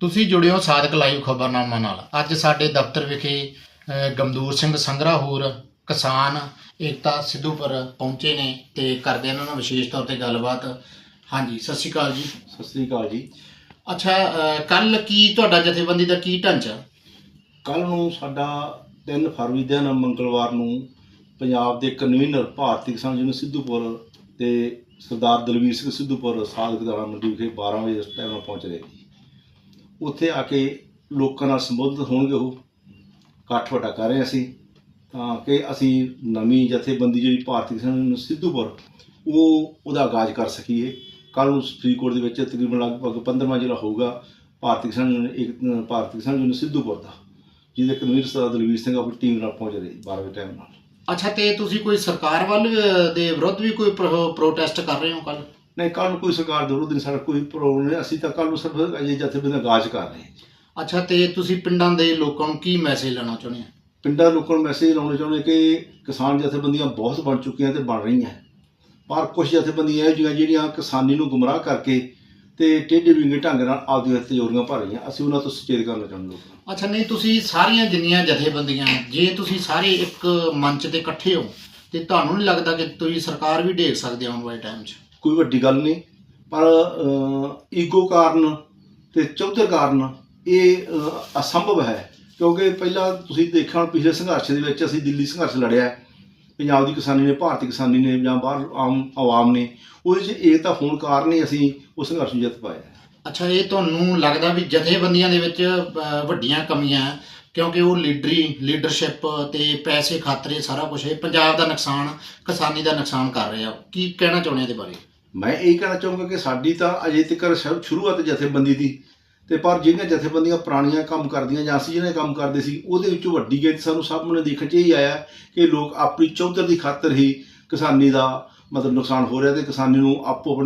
ਤੁਸੀਂ ਜੁੜਿਓ ਸਾਦਕ ਲਾਈਵ ਖਬਰਨਾਮਾ ਨਾਲ। ਅੱਜ ਸਾਡੇ ਦਫ਼ਤਰ ਵਿਖੇ ਗਮਦੂਰ ਸਿੰਘ ਸੰਘਰਾ ਹੋਰ ਕਿਸਾਨ ਏਕਤਾ ਸਿੱਧੂਪੁਰ ਪਹੁੰਚੇ ਨੇ ਤੇ ਕਰਦੇ ਇਹਨਾਂ ਨਾਲ ਵਿਸ਼ੇਸ਼ ਤੌਰ ਤੇ ਗੱਲਬਾਤ। ਹਾਂਜੀ ਸਤਿ ਸ਼੍ਰੀ ਅਕਾਲ ਜੀ। ਸਤਿ ਸ੍ਰੀ ਅਕਾਲ ਜੀ। ਅੱਛਾ ਕੱਲ ਕੀ ਤੁਹਾਡਾ ਜਥੇਬੰਦੀ ਦਾ ਕੀ ਢਾਂਚਾ? ਕੱਲ ਨੂੰ ਸਾਡਾ 3 ਫਰਵਰੀ ਦਿਨ ਮੰਗਲਵਾਰ ਨੂੰ ਪੰਜਾਬ ਦੇ ਕਨਵੀਨਰ ਭਾਰਤੀ ਕਿਸਾਨ ਯੂਨੀਅਨ ਸਿੱਧੂਪੁਰ ਤੇ ਸਰਦਾਰ ਦਲਵੀਰ ਸਿੰਘ ਸਿੱਧੂਪੁਰ ਸਾਧਕ ਦਾਣਾ ਮੰਡੀ ਵਿਖੇ 12 ਵਜੇ ਇਸ ਟਾਈਮ ਪਹੁੰਚ ਰਹੇ ਜੀ। ਉੱਥੇ ਆ ਕੇ ਲੋਕਾਂ ਨਾਲ ਸੰਬੋਧਿਤ ਹੋਣਗੇ ਉਹ। ਇਕੱਠ ਵੱਡਾ ਕਰ ਰਹੇ ਅਸੀਂ। ਤਾਂ ਕਿ ਅਸੀਂ ਨਵੀਂ ਜਥੇਬੰਦੀ ਜਿਹੜੀ ਭਾਰਤੀ ਕਿਸਾਨ ਯੂਨੀਅਨ ਸਿੱਧੂਪੁਰ, ਉਹ ਉਹਦਾ ਆਗਾਜ਼ ਕਰ ਸਕੀਏ। ਕੱਲ ਨੂੰ ਫਰੀਦਕੋਟ ਦੇ ਵਿੱਚ ਤਕਰੀਬਨ ਲਗਭਗ 15ਵਾਂ ਜ਼ਿਲ੍ਹਾ ਹੋਊਗਾ ਭਾਰਤੀ ਕਿਸਾਨ ਯੂਨੀਅਨ ਇੱਕ ਭਾਰਤੀ ਕਿਸਾਨ ਯੂਨੀਅਨ ਸਿੱਧੂਪੁਰ ਦਾ, ਜਿਹਦੇ ਕਨਵੀਨਰ ਸਰਦਾਰ ਦਲਵੀਰ ਸਿੰਘ ਆਪਣੀ ਟੀਮ ਨਾਲ ਪਹੁੰਚ ਰਹੇ 12 ਵਜੇ ਟਾਈਮ ਨਾਲ। ਅੱਛਾ, ਤੇ ਤੁਸੀਂ ਕੋਈ ਸਰਕਾਰ ਵੱਲ ਦੇ ਵਿਰੁੱਧ ਵੀ ਕੋਈ ਪ੍ਰੋ- ਪ੍ਰੋਟੈਸਟ ਕਰ ਰਹੇ ਹੋ ਕੱਲ ਨਹੀਂ ਕੱਲ ਨੂੰ ਕੋਈ ਸਰਕਾਰ ਦੇ ਵਿਰੁੱਧ ਨਹੀਂ ਸਾਡਾ ਕੋਈ ਪ੍ਰੋਬਲਮ ਨਹੀਂ ਅਸੀਂ ਤਾਂ ਕੱਲ ਨੂੰ ਸਿਰਫ ਅਜੇ ਜਥੇਬੰਦੀ ਦਾ ਆਗਾਜ਼ ਕਰ ਰਹੇ ਹਾਂ ਅੱਛਾ ਤੇ ਤੁਸੀਂ ਪਿੰਡਾਂ ਦੇ ਲੋਕਾਂ ਨੂੰ ਕੀ ਮੈਸੇਜ ਲੈਣਾ ਚਾਹੁੰਦੇ ਆ ਪਿੰਡਾਂ ਦੇ ਲੋਕਾਂ ਨੂੰ ਮੈਸੇਜ ਲਾਉਣਾ ਚਾਹੁੰਦੇ ਕਿ ਕਿਸਾਨ ਜਥੇਬੰਦੀਆਂ ਬਹੁਤ ਬਣ ਚੁੱਕੀਆਂ ਤੇ ਬਣ ਰਹੀਆਂ ਪਰ ਕੁਝ ਜਥੇਬੰਦੀਆਂ ਇਹੋ ਜਿਹੀਆਂ ਜਿਹੜੀਆਂ ਕਿਸਾਨੀ ਨੂੰ ਗੁੰਮਰਾਹ ਕਰਕੇ ਤੇ ਟੇਢੇ ਵਿੰਗੇ ਢੰਗ ਨਾਲ ਆਪਦੀਆਂ ਤਜੋਰੀਆਂ ਭਰ ਰਹੀਆਂ ਅਸੀਂ ਉਹਨਾਂ ਤੋਂ ਸੁਚੇਤ ਕਰਨਾ ਚਾਹੁੰਦੇ ਨੂੰ। ਅੱਛਾ ਨਹੀਂ ਤੁਸੀਂ ਸਾਰੀਆਂ ਜਿੰਨੀਆਂ ਜਥੇਬੰਦੀਆਂ ਜੇ ਤੁਸੀਂ ਸਾਰੇ ਇੱਕ ਮੰਚ ਤੇ ਇਕੱਠੇ ਹੋ ਤੇ ਤੁਹਾਨੂੰ ਨਹੀਂ ਲੱਗਦਾ ਕਿ ਤੁਸੀਂ ਸਰਕਾਰ ਵੀ ਢੇਕ ਸਕਦੇ ਹੋ ਆਉਣ ਵਾਲੇ ਟਾਈਮ 'ਚ? ਕੋਈ ਵੱਡੀ ਗੱਲ ਨਹੀਂ। ਪਰ ਈਗੋ ਕਾਰਨ ਤੇ ਚੌਧਰ ਕਾਰਨ ਇਹ ਅਸੰਭਵ ਹੈ। ਕਿਉਂਕਿ ਪਹਿਲਾਂ ਤੁਸੀਂ ਦੇਖਿਆ ਹੁਣ, ਪਿਛਲੇ ਸੰਘਰਸ਼ ਦੇ ਵਿੱਚ ਅਸੀਂ ਦਿੱਲੀ ਸੰਘਰਸ਼ ਲੜਿਆ। ਪੰਜਾਬ ਦੀ ਕਿਸਾਨੀ ਨੇ, ਭਾਰਤੀ ਕਿਸਾਨੀ ਨੇ ਜਾਂ ਬਾਹਰ ਆਮ ਆਵਾਮ ਨੇ, ਉਹਦੇ 'ਚ ਇਹ ਤਾਂ ਹੋਣ ਕਾਰਨ ਹੀ ਅਸੀਂ ਉਹ ਸੰਘਰਸ਼ ਜਿੱਤ ਪਾਇਆ। ਅੱਛਾ, ਇਹ ਤੁਹਾਨੂੰ ਲੱਗਦਾ ਵੀ ਜਥੇਬੰਦੀਆਂ ਦੇ ਵਿੱਚ ਵੱਡੀਆਂ ਕਮੀਆਂ ਕਿਉਂਕਿ ਉਹ ਲੀਡਰੀ, ਲੀਡਰਸ਼ਿਪ ਤੇ ਪੈਸੇ ਖਾਤਰੇ ਸਾਰਾ ਕੁਝ ਇਹ ਪੰਜਾਬ ਦਾ ਨੁਕਸਾਨ, ਕਿਸਾਨੀ ਦਾ ਨੁਕਸਾਨ ਕਰ ਰਿਹਾ ਕੀ ਕਹਿਣਾ ਚਾਹੁੰਦੇ ਇਹਦੇ ਬਾਰੇ? ਮੈਂ ਇਹ ਕਹਿਣਾ ਚਾਹੂੰਗਾ ਕਿ ਸਾਡੀ ਤਾਂ ਅਜੇ ਤੱਕ ਸ਼ੁਰੂਆਤ ਜਥੇਬੰਦੀ ਦੀ। ਤੇ ਪਰ ਜਿਹੜੀਆਂ ਜਥੇਬੰਦੀਆਂ ਪੁਰਾਣੀਆਂ ਕੰਮ ਕਰਦੀਆਂ ਜਾਂ ਅਸੀਂ ਜਿਹੜੇ ਕੰਮ ਕਰਦੇ ਸੀ ਉਹਦੇ ਵਿੱਚੋਂ ਵੱਡੀ ਗਿਣਤੀ ਸਾਨੂੰ ਸਾਹਮਣੇ ਦੇਖਣ 'ਚ ਇਹ ਆਇਆ ਕਿ ਲੋਕ ਆਪਣੀ ਚੌਧਰ ਦੀ ਖਾਤਰ ਹੀ ਕਿਸਾਨੀ ਦਾ ਮਤਲਬ ਨੁਕਸਾਨ ਹੋ ਰਿਹਾ ਤੇ ਕਿਸਾਨੀ ਨੂੰ ਆਪੋ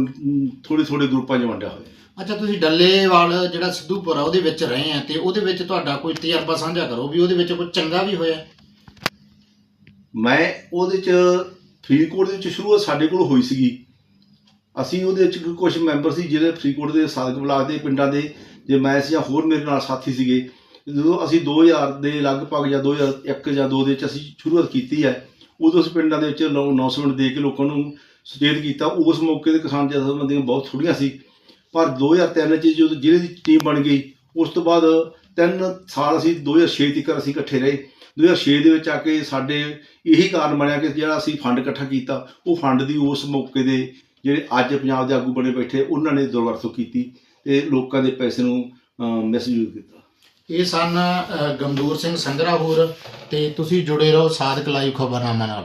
ਥੋੜੇ ਥੋੜੇ ਗਰੁੱਪਾਂ 'ਚ ਵੰਡਿਆ ਹੋਇਆ। ਅੱਛਾ ਤੁਸੀਂ ਡੱਲੇਵਾਲ ਜਿਹੜਾ ਸਿੱਧੂਪੁਰ ਆ ਉਹਦੇ ਵਿੱਚ ਰਹੇ ਆ ਤੇ ਉਹਦੇ ਵਿੱਚ ਤੁਹਾਡਾ ਕੋਈ ਤਜਰਬਾ ਸਾਂਝਾ ਕਰੋ ਵੀ ਉਹਦੇ ਵਿੱਚ ਕੋਈ ਚੰਗਾ ਵੀ ਹੋਇਆ। ਮੈਂ ਉਹਦੇ 'ਚ ਫਰੀਦਕੋਟ ਦੇ ਵਿੱਚ ਸ਼ੁਰੂਆਤ ਸਾਡੇ ਕੋਲ ਹੋਈ ਸੀਗੀ। ਅਸੀਂ ਉਹਦੇ ਵਿੱਚ ਕੁਝ ਮੈਂਬਰ ਸੀ ਜਿਹੜੇ ਫਰੀਦਕੋਟ ਦੇ ਸਾਧਕ ਬਲਾਕ ਦੇ ਪਿੰਡਾਂ ਦੇ, ਜੇ ਮੈਂ ਸੀ ਜਾਂ ਹੋਰ ਮੇਰੇ ਨਾਲ ਸਾਥੀ ਸੀਗੇ, ਜਦੋਂ ਅਸੀਂ 2000 ਦੇ ਲਗਭਗ ਜਾਂ 2001 ਜਾਂ 2 ਦੇ ਵਿੱਚ ਅਸੀਂ ਸ਼ੁਰੂਆਤ ਕੀਤੀ ਹੈ, ਉਦੋਂ ਉਸ ਪਿੰਡਾਂ ਦੇ ਵਿੱਚ ਅਨਾਉਂਸਮੈਂਟ ਦੇ ਕੇ ਲੋਕਾਂ ਨੂੰ ਸੁਚੇਤ ਕੀਤਾ। ਉਸ ਮੌਕੇ ਤੇ ਕਿਸਾਨ ਜਥੇਬੰਦੀਆਂ ਬਹੁਤ ਥੋੜ੍ਹੀਆਂ ਸੀ, ਪਰ 2003 ਚ ਜਦੋਂ ਜ਼ਿਲ੍ਹੇ ਦੀ ਟੀਮ ਬਣ ਗਈ, ਉਸ ਤੋਂ ਬਾਅਦ ਤਿੰਨ ਸਾਲ ਅਸੀਂ 2006 ਤੱਕ ਅਸੀਂ ਇਕੱਠੇ ਰਹੇ। 2006 ਦੇ ਵਿੱਚ ਆ ਕੇ ਸਾਡੇ ਇਹੀ ਕਾਰਨ ਬਣਿਆ ਕਿ ਜਿਹੜਾ ਅਸੀਂ ਫੰਡ ਇਕੱਠਾ ਕੀਤਾ, ਉਹ ਫੰਡ ਦੀ ਉਸ ਮੌਕੇ ਦੇ ਜਿਹੜੇ ਅੱਜ ਪੰਜਾਬ ਦੇ ਆਗੂ ਬਣੇ ਬੈਠੇ ਉਹਨਾਂ ਨੇ ਦੁਰਵਰਤੋਂ ਕੀਤੀ ਤੇ ਲੋਕਾਂ ਦੇ ਪੈਸੇ ਨੂੰ ਮਿਸਯੂਜ਼ ਕੀਤਾ। ਇਹ ਸਨ ਅ, ਗਮਦੂਰ ਸਿੰਘ ਸੰਗਰਾ ਹੋਰ ਤੇ ਤੁਸੀਂ ਜੁੜੇ ਰਹੋ ਸਾਦਕ ਲਾਈਵ ਖਬਰਨਾਮਾ ਨਾਲ।